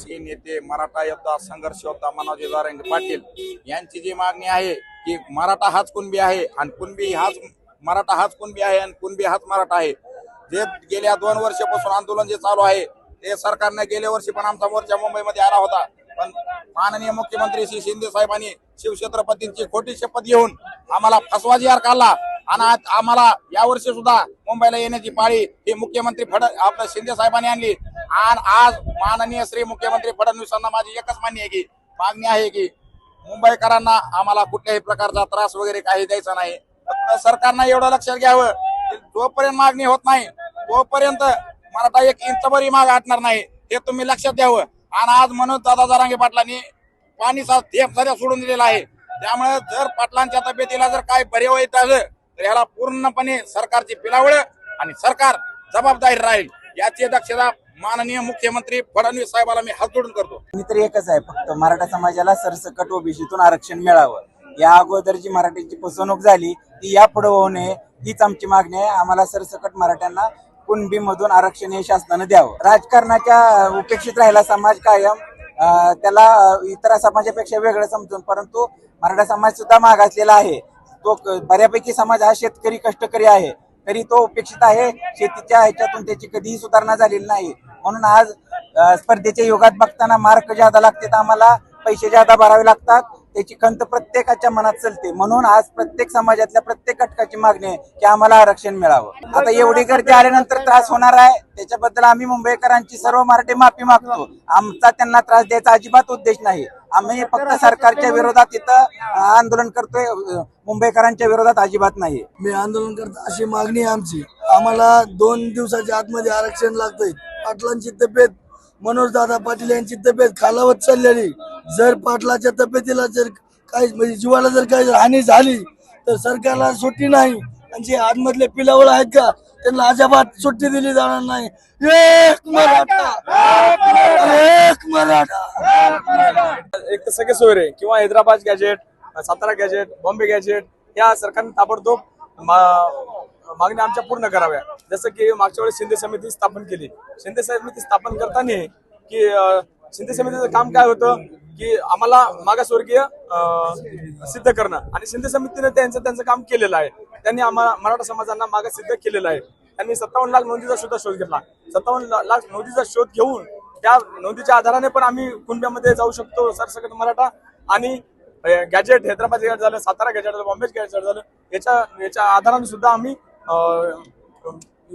आमचे मराठा योद्धा संघर्ष योद्धा मनोज दारंग पाटील यांची जी मागणी आहे की मराठा हाच कुणबी आहे आणि कुणबी हाच मराठा हाच कुणबी आहे आणि कुणबी हाच मराठा आहे. जे गेल्या दोन वर्षापासून आंदोलन जे चालू आहे ते सरकारने गेल्या वर्षी पण आमचा मोर्चा मुंबईमध्ये आला होता. पण माननीय मुख्यमंत्री श्री शिंदे साहेबांनी शिवछत्रपतींची खोटी शपथ घेऊन आम्हाला फसवाजी हार काढला आणि आज आम्हाला यावर्षी सुद्धा मुंबईला येण्याची पाळी ही मुख्यमंत्री फड आपल्या शिंदे साहेबांनी आणली. आणि आज माननीय श्री मुख्यमंत्री फडणवीसांना माझी एकच मान्य आहे की मागणी आहे की मुंबईकरांना आम्हाला कुठल्याही प्रकारचा त्रास वगैरे काही द्यायचा नाही. फक्त सरकारनं एवढं लक्षात घ्यावं की जोपर्यंत मागणी होत नाही तोपर्यंत मराठा एक इंचभरही माग आटणार नाही हे तुम्ही लक्षात द्यावं आणि आज म्हणून दादा जरांगे पाटलांनी पाणीचा थेप सध्या सोडून दिलेला आहे. त्यामुळे जर पाटलांच्या तब्येतीला जर काय बरे वाईट आलं तर ह्याला पूर्णपणे सरकारची पिलावळ आणि सरकार जबाबदारी राहील. याची दक्षता माननीय मुख्यमंत्री फडणवीस साहेबाला मी हात जोडून करतो. मी तर एकच आहे फक्त मराठा समाजाला सरसकट ओबीसीतून आरक्षण मिळावं. या अगोदर जी मराठीची फसवणूक झाली ती यापुढे होऊ नये हीच आमची मागणी आहे. आम्हाला सरसकट मराठ्यांना कुणबी मधून आरक्षण हे शासनानं द्यावं. राजकारणाच्या उपेक्षित राहिला समाज कायम त्याला इतर समाजापेक्षा वेगळं समजून परंतु मराठा समाज सुद्धा मागासलेला आहे. तो बऱ्यापैकी समाज हा शेतकरी कष्टकरी आहे. तरी तो उपेक्षित आहे शेतीच्या ह्याच्यातून त्याची कधीही सुधारणा झालेली नाही. म्हणून आज स्पर्धेच्या युगात बघताना मार्क ज्यादा लागतात आम्हाला पैसे ज्यादा भरावे लागतात त्याची खंत प्रत्येकाच्या मनात चलते. म्हणून आज प्रत्येक समाजातल्या प्रत्येक घटकाची मागणी आहे की आम्हाला आरक्षण मिळावं. आता एवढी गर्दी आल्यानंतर त्रास होणार आहे. त्याच्याबद्दल आम्ही मुंबईकरांची सर्व मराठी माफी मागतो. आमचा त्यांना त्रास द्यायचा अजिबात उद्देश नाही. आम्ही फक्त सरकारच्या विरोधात इथं आंदोलन करतोय. मुंबईकरांच्या विरोधात अजिबात नाही. मी आंदोलन करतो अशी मागणी आहे आमची. आम्हाला दोन दिवसाच्या आतमध्ये आरक्षण लागतंय. पाटलांची तब्येत मनोज दादा पाटील यांची तब्येत खालावत चाललेली. जर पाटलाच्या तब्येतीला जर काही म्हणजे जीवाला जर काही हानी झाली तर सरकारला सुट्टी नाही. आणि जे आतमधले पिलावळ आहेत का त्यांना अजिबात सुट्टी दिली जाणार नाही. एक मराठा. एक मराठा. एक तर सगळे सोयरे किंवा Hyderabad gazette Satara gazette Bombay gazette या सरकारने ताबडतोब मागण्या आमच्या पूर्ण कराव्या. जसं की मागच्या वेळेस शिंदे समिती स्थापन केली. शिंदे समिती स्थापन करताना की शिंदे समितीचं काम काय होतं की आम्हाला मागासवर्गीय सिद्ध करणं. आणि शिंदे समितीने त्यांचं त्यांचं काम केलेलं आहे. त्यांनी आम्हाला मराठा समाजांना मागे सिद्ध केलेलं आहे. त्यांनी सत्तावन्न लाख नोंदीचा सुद्धा शोध घेतला. सत्तावन्न लाख नोंदीचा शोध घेऊन त्या नोंदीच्या आधाराने पण आम्ही कुणब्यामध्ये जाऊ शकतो सरसकट मराठा आणि गॅजेट हैदराबाद गॅजेट झालं सातारा गॅजेट झालं बॉम्बे गॅजेट झालं याच्या याच्या आधाराने सुद्धा आम्ही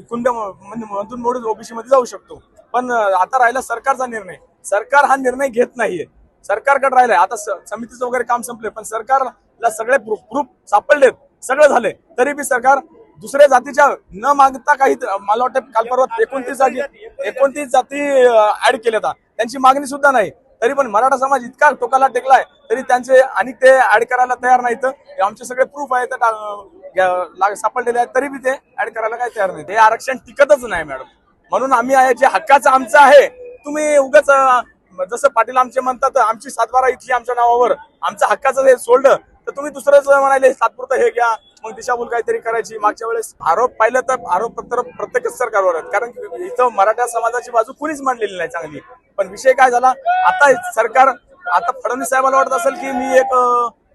कुंड म्हणजे मधून मोडून ओबीसी मध्ये जाऊ शकतो. पण आता राहिला सरकारचा निर्णय. सरकार हा निर्णय घेत नाहीये. सरकारकडे राहिलाय. आता स- समितीचं वगैरे काम संपले पण सरकारला सगळे प्रूफ सापडलेत. सगळं झाले तरी बी सरकार दुसऱ्या जातीच्या न मागता काही मला वाटतं काल परवा एकोणतीस जागी एकोणतीस जाती ऍड केल्या त्यांची मागणी सुद्धा नाही. तरी पण मराठा समाज इतका टोकाला टेकलाय तरी त्यांचे आणि ते ऍड करायला तयार नाहीत. आमचे सगळे प्रूफ आहेत सापडलेले आहेत तरी बी ते ऍड करायला काही तयार नाही हे आरक्षण टिकतच नाही मॅडम म्हणून आम्ही आहे जे हक्काचं आमचं आहे तुम्ही उगाच जसं पाटील आमचे म्हणतात आमची सातबारा इथली आमच्या नावावर आमचं हक्काचं हे सोडलं तर तुम्ही दुसरंच म्हणाले सातपुरतं हे घ्या मग दिशाभूल काहीतरी करायची. मागच्या वेळेस आरोप पाहिलं तर आरोप पत्र प्रत्येकच सरकारवर आहेत. कारण इथं मराठा समाजाची बाजू कुणीच मांडलेली नाही चांगली. पण विषय काय झाला? आता सरकार आता फडणवीस साहेबाला वाटत असेल की मी एक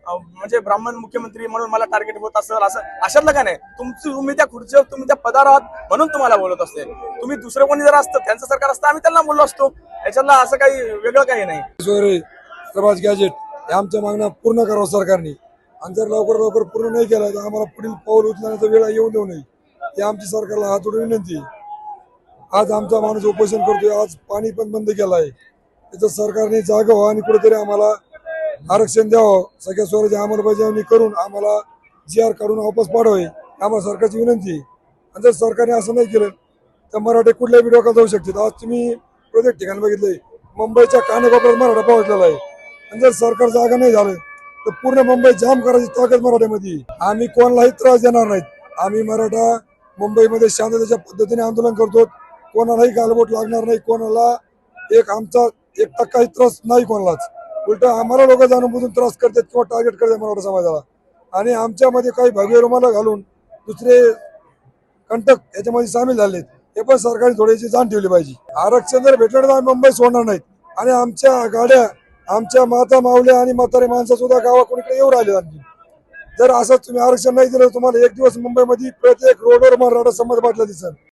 म्हणजे ब्राह्मण मुख्यमंत्री म्हणून मला टार्गेट होत असेल असं अशातलं काय नाही? तुमची तुम्ही त्या खुर्चीवर तुम्ही त्या पदार आहात म्हणून तुम्हाला बोलत असते. तुम्ही दुसरं कोणी जर असतं त्यांचं सरकार असतं आम्ही त्यांना बोललो असतो. याच्यातला असं काही वेगळं काही नाही. गॅजेट हे आमच्या मागण्या पूर्ण करावं सरकारने. आणि जर लवकर लवकर पूर्ण नाही केलं तर आम्हाला पुढील पाऊल उचलण्याचा वेळ येऊन देऊ नये. ही आमची सरकारला हात जोडून विनंती आज आमचा माणूस उपोषण करतोय आज पाणी पण बंद केलं आहे त्याचं सरकारने जागावं आणि कुठेतरी आम्हाला आरक्षण द्यावं. सगळ्या स्वराज्य अंमलबजावणी करून आम्हाला जी आर काढून वापस पाठवावे आम्हाला सरकारची विनंती आणि जर सरकारने असं नाही केलं तर मराठे कुठल्याही व्हिडिओ जाऊ शकतात. आज तुम्ही प्रत्येक ठिकाणी बघितलंय मुंबईच्या कानाकोपऱ्यात मराठा पोहोचलेला आहे. आणि जर सरकार जागा नाही झालं तर पूर्ण मुंबई जाम करायची ताकद मराठ्यामध्ये. आम्ही कोणालाही त्रास देणार नाहीत. आम्ही मराठा मुंबईमध्ये शांततेच्या पद्धतीने आंदोलन करतो. कोणालाही गालबोट लागणार नाही. कोणाला एक आमचा एक टक्काही त्रास नाही कोणालाच. उलट आम्हाला लोक जाणून बुजून त्रास करतात किंवा टार्गेट करतात मराठा समाजाला. आणि आमच्यामध्ये काही भगवे रुमाला घालून दुसरे कंटक याच्यामध्ये सामील झालेत. हे पण सरकारने थोडीशी जाण ठेवली पाहिजे. आरक्षण जर भेटलं तर आम्ही मुंबई सोडणार नाहीत. आणि आमच्या गाड्या आमच्या माता मावल्या आणि म्हातारे माणसं सुद्धा गावाकडे येऊ राहिले आणखी. जर असं तुम्ही आरक्षण नाही दिलं तुम्हाला एक दिवस मुंबईमध्ये प्रत्येक रोडवर मराठा समाज बाटला दिसेल.